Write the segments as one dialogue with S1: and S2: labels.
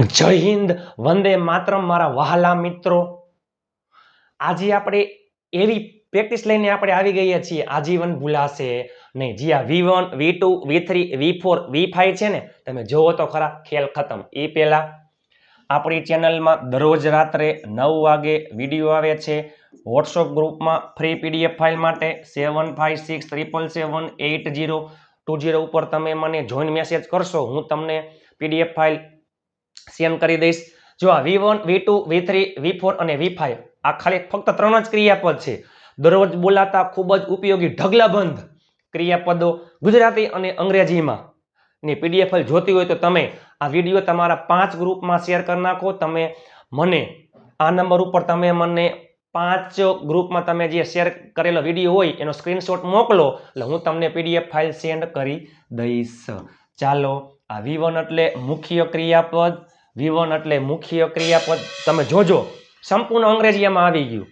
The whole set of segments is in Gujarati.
S1: જય હિન્દ, વંદે માતરમ, મારા વહાલા મિત્રો. આજે આપણે એવી પ્રેક્ટિસ લઈને આપણે આવી ગયા છીએ. આજીવન ભૂલાશે નહીં. જી આ V one, V two, V three, V four, V five છે ને? તમે જોવો તો ખરા, ખેલ ખતમ. એ પહેલાં આપણી ચેનલમાં દરરોજ રાત્રે નવ વાગે વીડિયો આવે છે. વોટ્સઅપ ગ્રુપમાં ફ્રી પીડીએફ ફાઇલ માટે seven five six triple seven eight zero two zero ઉપર તમે મને જોઈન મેસેજ કરશો. હું તમને પીડીએફ ફાઇલ સેન્ડ કરી દઈશ. જો આ V one V two V three V four અને વી ફાઈવ આ ખાલી ફક્ત ત્રણ જ ક્રિયાપદ છે. દરરોજ બોલાતા ખૂબ જ ઉપયોગી ઢગલાબંધ ક્રિયાપદો ગુજરાતી અને અંગ્રેજીમાં. ની પીડીએફ જોતી હોય તો તમે આ વીડિયો તમારા પાંચ ગ્રુપમાં શેર કરી નાખો. તમે મને આ નંબર ઉપર તમે મને પાંચ ગ્રુપમાં તમે જે શેર કરેલો વીડિયો હોય એનો સ્ક્રીનશોટ મોકલો એટલે હું તમને પીડીએફ ફાઇલ સેન્ડ કરી દઈશ. ચાલો આ વી વન એટલે મુખ્ય ક્રિયાપદ વી વન એટલે મુખ્ય ક્રિયાપદ. તમે જોજો, સંપૂર્ણ અંગ્રેજીમાં આવી ગયું.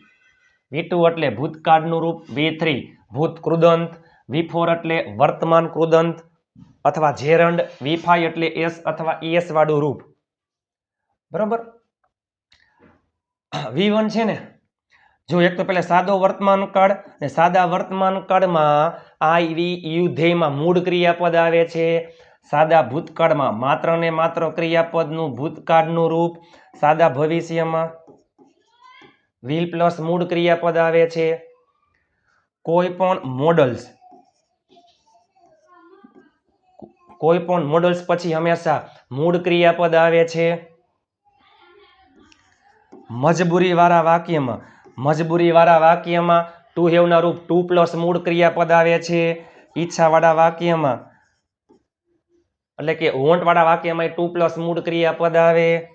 S1: વી ટુ એટલે ભૂતકાળનું રૂપ વી થ્રી ભૂત કૃદંત વી ફોર એટલે વર્તમાન કૃદંત અથવા ઝેરંડ વી ફાઈવ એટલે એસ અથવા ઈએસ વાળું રૂપ. બરોબર? વી વન છે ને, જો એક તો પહેલાં સાદો વર્તમાન કાળ ને સાદા વર્તમાન કાળમાં આઈ, વી, યુ ધ્યેયમાં મૂળ ક્રિયાપદ આવે છે. સાદા ભૂતકાળમાં માત્ર ને માત્ર ક્રિયાપદનું ભૂતકાળનું રૂપ સાદા ભવિષ્યમાં વિલ પ્લસ મૂળ ક્રિયાપદ આવે છે. કોઈ પણ મોડલ્સ કોઈ પણ મોડલ્સ પછી હંમેશા મૂળ ક્રિયાપદ આવે છે. મજબૂરી વાળા વાક્યમાં મજબૂરી વાળા વાક્યમાં ટુ હેવના રૂપ ટુ પ્લસ મૂળ ક્રિયાપદ આવે છે. ઈચ્છાવાળા વાક્યમાં એટલે કે વોન્ટ વાળા વાક્યમાં ટુ પ્લસ મૂળ ક્રિયાપદ આવે.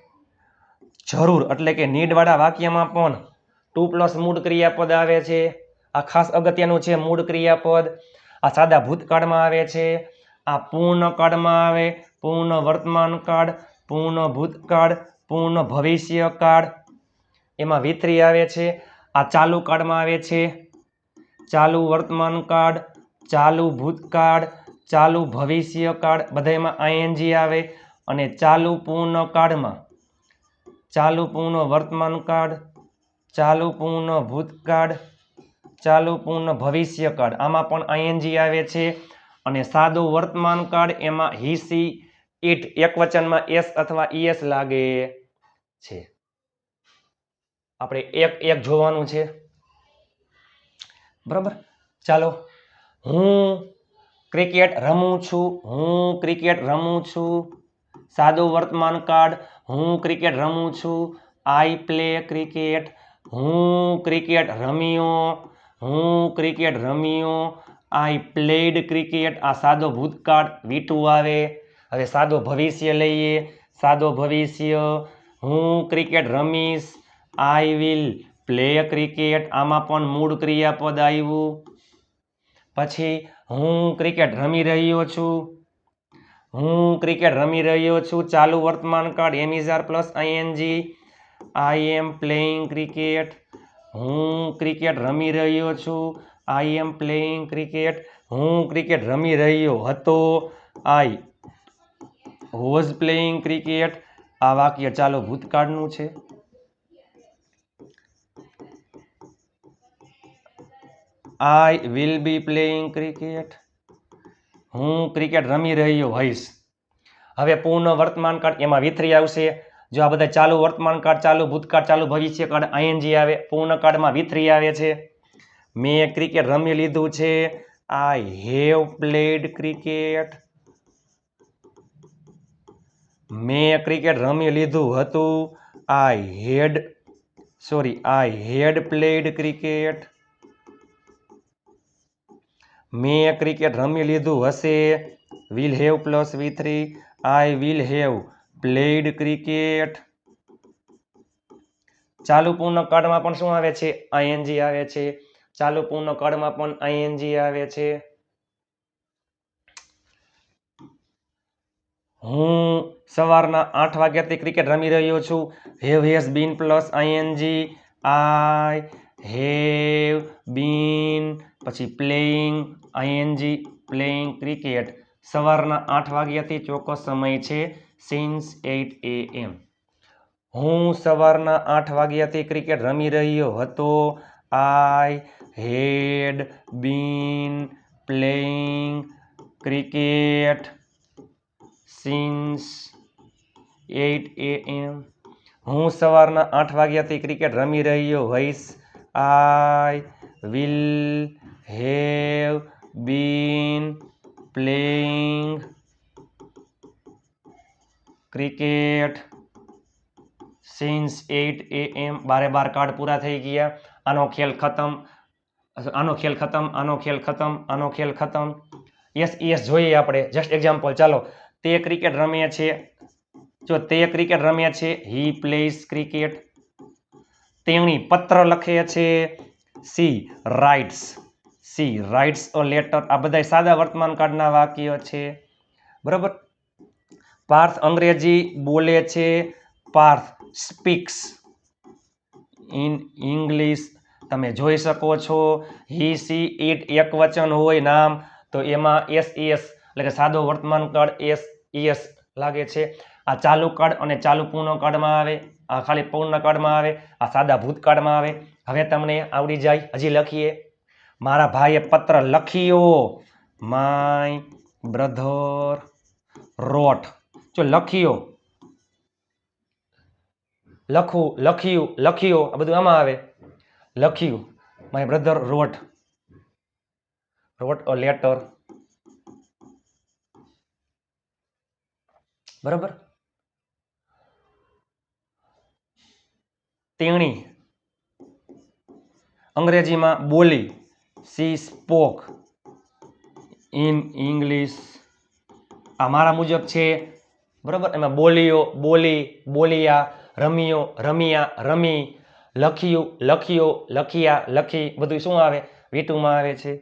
S1: જરૂર, એટલે કે નીડવાળા વાક્યમાં પણ ટુ પ્લસ મૂળ ક્રિયાપદ આવે છે. આ ખાસ અગત્યનું છે મૂળ ક્રિયાપદ. આ સાદા ભૂતકાળમાં આવે છે. આ પૂર્ણ કાળમાં આવે, પૂર્ણ વર્તમાન કાળ, પૂર્ણ ભૂતકાળ, પૂર્ણ ભવિષ્ય કાળ. એમાં વિતરી આવે છે. આ ચાલુ કાળમાં આવે છે. ચાલુ વર્તમાન કાળ, ચાલુ ભૂતકાળ ચાલુ ભવિષ્ય કાળ બધામાં આઈએનજી આવે અને ચાલુ પૂર્ણ કાળમાં, ચાલુ પૂર્ણ વર્તમાન કાળ, ચાલુ પૂર્ણ ભૂતકાળ, ચાલુ પૂર્ણ ભવિષ્ય કાળ, આમાં પણ આઈએનજી આવે છે. અને સાદો વર્તમાન કાળ એમાં હી, સી, ઇટ એક વચનમાં એસ અથવા ઈએસ લાગે છે. આપણે એક એક જોવાનું છે. બરાબર? ચાલો, હું ક્રિકેટ રમું છું, હું ક્રિકેટ રમું છું. સાદો વર્તમાન કાળ હું ક્રિકેટ રમું છું. આઈ પ્લે ક્રિકેટ, હું ક્રિકેટ રમ્યો, હું ક્રિકેટ રમ્યો. આઈ પ્લેડ ક્રિકેટ, આ સાદો ભૂતકાળ વીટું આવે. હવે સાદો ભવિષ્ય લઈએ. સાદો ભવિષ્ય, હું ક્રિકેટ રમીશ. આઈ વિલ પ્લે ક્રિકેટ, આમાં પણ મૂળ ક્રિયાપદ આવ્યું. પછી હું ક્રિકેટ રમી રહ્યો છું. હું ક્રિકેટ રમી રહ્યો છું. ચાલુ વર્તમાન કાળ am is are plus ING I am playing cricket હું ક્રિકેટ રમી રહ્યો છું. આઈ એમ પ્લેઇંગ ક્રિકેટ હું ક્રિકેટ રમી રહ્યો હતો. આઈ વોઝ પ્લેઇંગ ક્રિકેટ આ વાક્ય ચાલો ભૂતકાળનું છે. I will be playing cricket હું ક્રિકેટ રમી રહ્યો હોઈશ. હવે પૂર્ણ વર્તમાન કાળ એમાં વિથરી આવશે. જો આ બધા ચાલુ વર્તમાન કાળ ચાલુ ભૂતકાળ, ચાલુ ભવિષ્ય કાળ આઈએનજી આવે, પૂર્ણ કાળમાં વિથરી આવે છે. મેં ક્રિકેટ રમી લીધું છે. આઈ હેવ પ્લેડ ક્રિકેટ મેં ક્રિકેટ રમી લીધું હતું. I had sorry I had played cricket મેં ક્રિકેટ રમી લીધું હશે. Will have plus V three I will have played cricket ચાલુ પૂર્ણ કાળમાં પણ શું આવે છે? આઈએનજી આવે છે. ચાલુ પૂર્ણ કાળમાં પણ આઈએનજી આવે છે. હું સવારના આઠ વાગ્યાથી ક્રિકેટ રમી રહ્યો છું. Have has been plus ING I have been પછી પ્લેઇંગ આઈએનજી પ્લેઇંગ ક્રિકેટ સવારના આઠ વાગ્યાથી ચોક્કસ સમય છે સિન્સ એટ એ એમ હું સવારના આઠ વાગ્યાથી ક્રિકેટ રમી રહ્યો હતો. I had been playing cricket since eight A M હું સવારના આઠ વાગ્યાથી ક્રિકેટ રમી રહ્યો હોઈશ. I will have been playing cricket since eight A M બારે બાર કાર્ડ પૂરા થઈ ગયા. આનો ખેલ ખતમ, આનો ખેલ ખતમ, આનો ખેલ ખતમ, આનો ખેલ ખતમ. યસ યસ જોઈએ આપણે. જસ્ટ એક્ઝામ્પલ ચાલો. તે ક્રિકેટ રમે છે. જો તે ક્રિકેટ રમે છે હી પ્લેસ ક્રિકેટ તેણી પત્ર લખે છે. She writes she writes a letter આ બધા સાદા વર્તમાન કાળના વાક્ય છે. બરાબર? પાર્થ અંગ્રેજી બોલે છે, પાર્થ સ્પીક્સ ઇન ઇંગ્લિશ તમે જોઈ શકો છો હી સી ઇટ એક વચન હોય નામ. તો એમાં એસ એસ એટલે કે સાદો વર્તમાન કાળ એસ એસ લાગે છે. આ ચાલુ કાળ અને ચાલુ પૂર્ણ કાળમાં આવે, આ ખાલી પૂર્ણ કાળમાં આવે, આ સાદા ભૂતકાળમાં આવે. હવે તમને આવડી જાય, હજી લખીએ. મારા ભાઈએ પત્ર લખ્યો. માય બ્રધર રોટ જો લખ્યો. લખું, લખ્યું, લખ્યો. આ બધું આમાં આવે. લખ્યું. My brother wrote wrote a letter બરાબર? તેણી અંગ્રેજીમાં બોલી. સી સ્પોક ઇન ઇંગ્લિશ આ મારા મુજબ છે, બરાબર? એમાં બોલીઓ બોલી, બોલિયા, રમ્યો, રમિયા, રમી, લખ્યું, લખ્યો, લખિયા, લખી, બધું શું આવે? વીટુમાં આવે છે.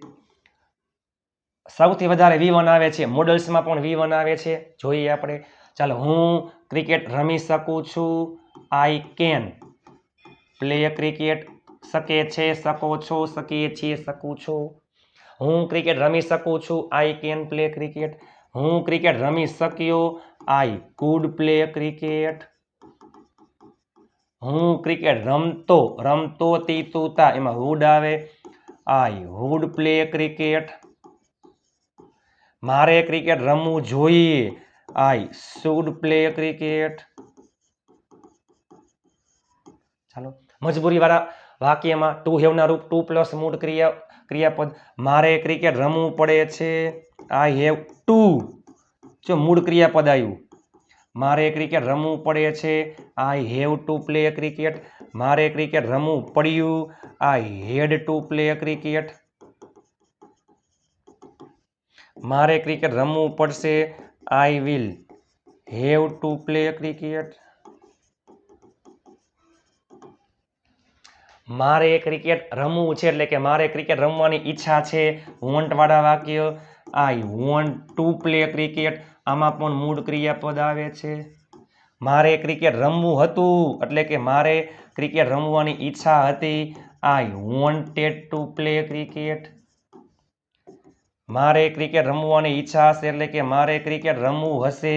S1: સૌથી વધારે વી વન આવે છે. મોડલ્સમાં પણ વી વન આવે છે. જોઈએ આપણે. ચાલો, હું ક્રિકેટ રમી શકું છું. આઈ કેન પ્લે ક્રિકેટ શકે છે, શકો છો શકીએ છીએ શકું છું. હું ક્રિકેટ રમી શકું છું આઈ કેન પ્લે ક્રિકેટ હું ક્રિકેટ રમી શક્યો આઈ કુડ પ્લે ક્રિકેટ હું ક્રિકેટ રમતો રમતો તી તું એમાં હુડ આવે. આઈ હુડ પ્લે ક્રિકેટ મારે ક્રિકેટ રમવું જોઈએ. આઈ શુડ પ્લે ક્રિકેટ ચાલો, મજબૂરીવાળા વાક્યમાં ટુ હેવના રૂપ ટુ પ્લસ મૂળ ક્રિયા, ક્રિયાપદ, મારે ક્રિકેટ રમવું પડે છે. આઈ હેવ ટુ જો મૂળ ક્રિયાપદ આવ્યું, મારે ક્રિકેટ રમવું પડે છે. I have to play cricket મારે ક્રિકેટ રમવું પડ્યું. I had to play cricket મારે ક્રિકેટ રમવું પડશે. I will have to play cricket મારે ક્રિકેટ રમવું છે એટલે કે મારે ક્રિકેટ રમવાની ઈચ્છા છે. વોન્ટવાળા વાક્ય I want to play cricket આમાં પણ મૂળ ક્રિયાપદ આવે છે. મારે ક્રિકેટ રમવું હતું એટલે કે મારે ક્રિકેટ રમવાની ઈચ્છા હતી. I wanted to play cricket મારે ક્રિકેટ રમવાની ઈચ્છા હશે એટલે કે મારે ક્રિકેટ રમવું હશે.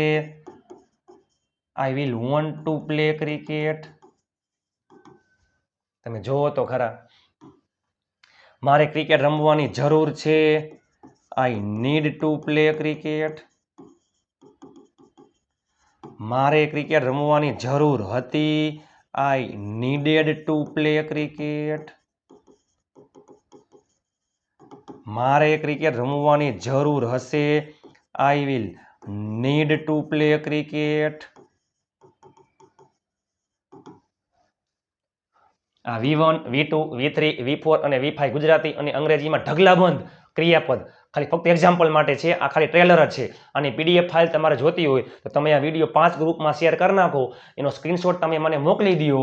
S1: I will want to play cricket તમે જોવો તો ખરા. મારે ક્રિકેટ રમવાની જરૂર છે. I need to play cricket મારે ક્રિકેટ રમવાની જરૂર હતી. I needed to play cricket મારે ક્રિકેટ રમવાની જરૂર હશે. I will need to play cricket આ V one V two V three V four અને વી ફાઈવ ગુજરાતી અને અંગ્રેજીમાં ઢગલાબંધ ક્રિયાપદ. ખાલી ફક્ત એક્ઝામ્પલ માટે છે, આ ખાલી ટ્રેલર જ છે. અને પીડીએફ ફાઇલ તમારે જોતી હોય તો તમે આ વીડિયો પાંચ ગ્રુપમાં શેર કરી નાખો. એનો સ્ક્રીનશોટ તમે મને મોકલી દો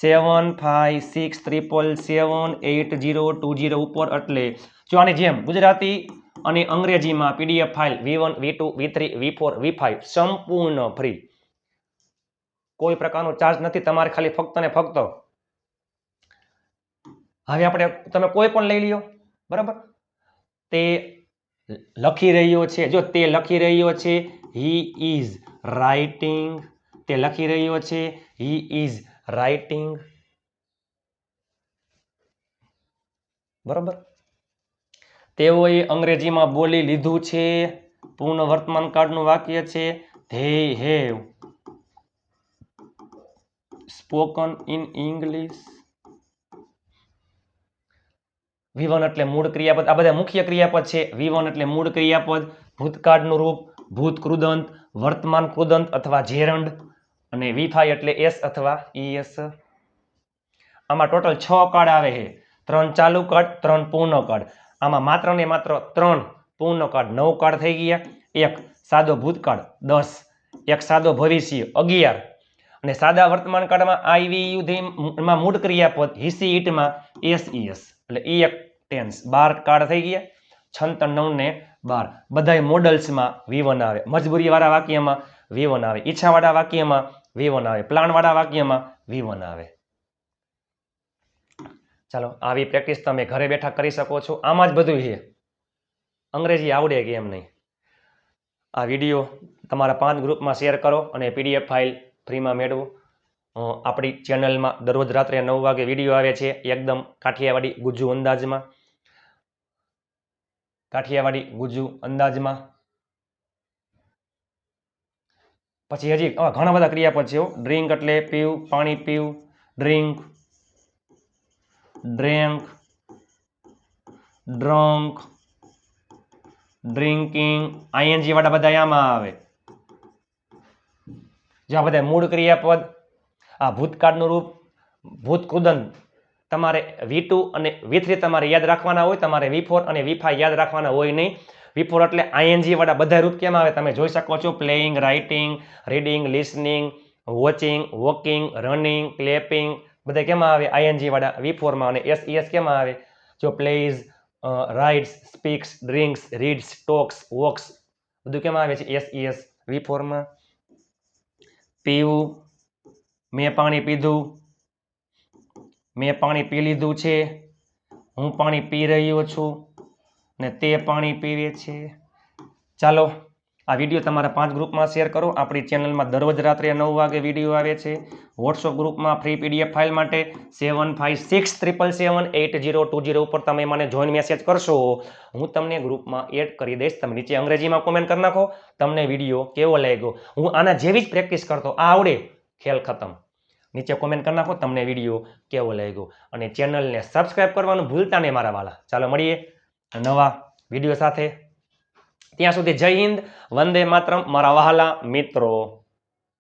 S1: seven five six triple seven eight zero two zero ઉપર એટલે જો આની જેમ ગુજરાતી અને અંગ્રેજીમાં PDF file V one V two V three V four V five સંપૂર્ણ ફ્રી કોઈ પ્રકારનો ચાર્જ નથી. તમારે ખાલી ફક્ત ને ફક્ત હવે આપણે તમે કોઈ પણ લઈ લ્યો, બરાબર? તે લખી રહ્યો છે, જો તે લખી રહ્યો છે હી ઇઝ રાઇટિંગ તે લખી રહ્યો છે હી ઇઝ રાઇટિંગ બરાબર? તેઓએ અંગ્રેજીમાં બોલી લીધું છે, પૂર્ણ વર્તમાન કાળનું વાક્ય છે they have spoken in English વિવન એટલે મૂળ ક્રિયાપદ. આ બધા મુખ્ય ક્રિયાપદ છે. વિવન એટલે મૂળ ક્રિયાપદ, ભૂતકાળનું રૂપ, ભૂત કૃદંત વર્તમાન કૃદંત અથવા જેરંડ અને વિફાઈ એટલે એસ અથવા ઈએસ આમાં ટોટલ છ કાર્ડ આવે છે. ત્રણ ચાલુ કાર્ડ ત્રણ પૂર્ણ કાર્ડ આમાં માત્ર ને માત્ર ત્રણ પૂર્ણ કાર્ડ નવ કાર્ડ થઈ ગયા. એક સાદો ભૂતકાળ, દસ. એક સાદો ભવિષ્ય, અગિયાર. અને સાદા વર્તમાન કાળમાં આઈવી યુધીમાં મૂળ ક્રિયાપદ, હિસી ઈટમાં એસ ઈએસ એટલે ઈ એક ટેન્સ બાર કાર્ડ થઈ ગયા. છંત નવ ને બાર. બધાય મોડલ્સમાં વી આવે. મજબૂરીવાળા વાક્યમાં વી આવે. ઈચ્છાવાળા વાક્યમાં વી આવે. પ્લાનવાળા વાક્યમાં વી આવે. ચાલો, આવી પ્રેક્ટિસ તમે ઘરે બેઠા કરી શકો છો. આમાં જ બધું છે. અંગ્રેજી આવડે કે એમ નહીં. આ વીડિયો તમારા પાંચ ગ્રુપમાં શેર કરો અને પીડીએફ ફાઇલ ફ્રીમાં મેળવો. આપણી ચેનલમાં દરરોજ રાત્રે નવ વાગે વીડિયો આવે છે. એકદમ કાઠિયાવાડી ગુજ્જુ અંદાજમાં. કાઠિયાવાડી ગુજુ અંદાજમાં. પછી હજી ઘણા બધા ક્રિયાપદ છે ડ્રિંક એટલે પીવું, પાણી પીવું, drink drank drunk, drinking, ING વાળા બધા આમાં આવે. જો આ બધા મૂળ ક્રિયાપદ, આ ભૂતકાળનું રૂપ ભૂતકૃદંત તમારે વી અને વી તમારે યાદ રાખવાના હોય, તમારે વી અને વી યાદ રાખવાના હોય નહીં. વી એટલે આઈએનજી વાળા બધા રૂપ કેમ આવે તમે જોઈ શકો છો. Playing writing reading listening watching walking running clapping બધા કેમાં આવે? આઈએનજી વાળા વી ફોરમાં અને એસ એસ કેમાં આવે? જો plays rides speaks drinks reads talks walks બધું કેમાં આવે છે? એસ એસ વી ફોરમાં પીવું, મેં પાણી પીધું મેં પાણી પી લીધું છે. હું પાણી પી રહ્યો છું ને તે પાણી પીવે છે. ચાલો, આ વીડિયો તમારા પાંચ ગ્રુપમાં શેર કરો. આપણી ચેનલમાં દરરોજ રાત્રે નવ વાગે વીડિયો આવે છે. વોટ્સઅપ ગ્રુપમાં ફ્રી પીડીએફ ફાઇલ માટે seven five six triple seven eight zero two zero ઉપર તમે મને જોઈન મેસેજ કરશો. હું તમને ગ્રુપમાં એડ કરી દઈશ. તમે નીચે અંગ્રેજીમાં કોમેન્ટ કરી નાખો. તમને વીડિયો કેવો લાગ્યો? હું આના જેવી જ પ્રેક્ટિસ કરતો. આ આવડે. ખેલ ખતમ. નીચે કોમેન્ટ કરી નાખો, તમને વીડિયો કેવો લાગ્યો? અને ચેનલને સબસ્ક્રાઈબ કરવાનું ભૂલતા નહીં મારા વાલા. ચાલો મળીએ નવા વીડિયો સાથે. ત્યાં સુધી જય હિન્દ, વંદે માતરમ, મારા વહાલા મિત્રો.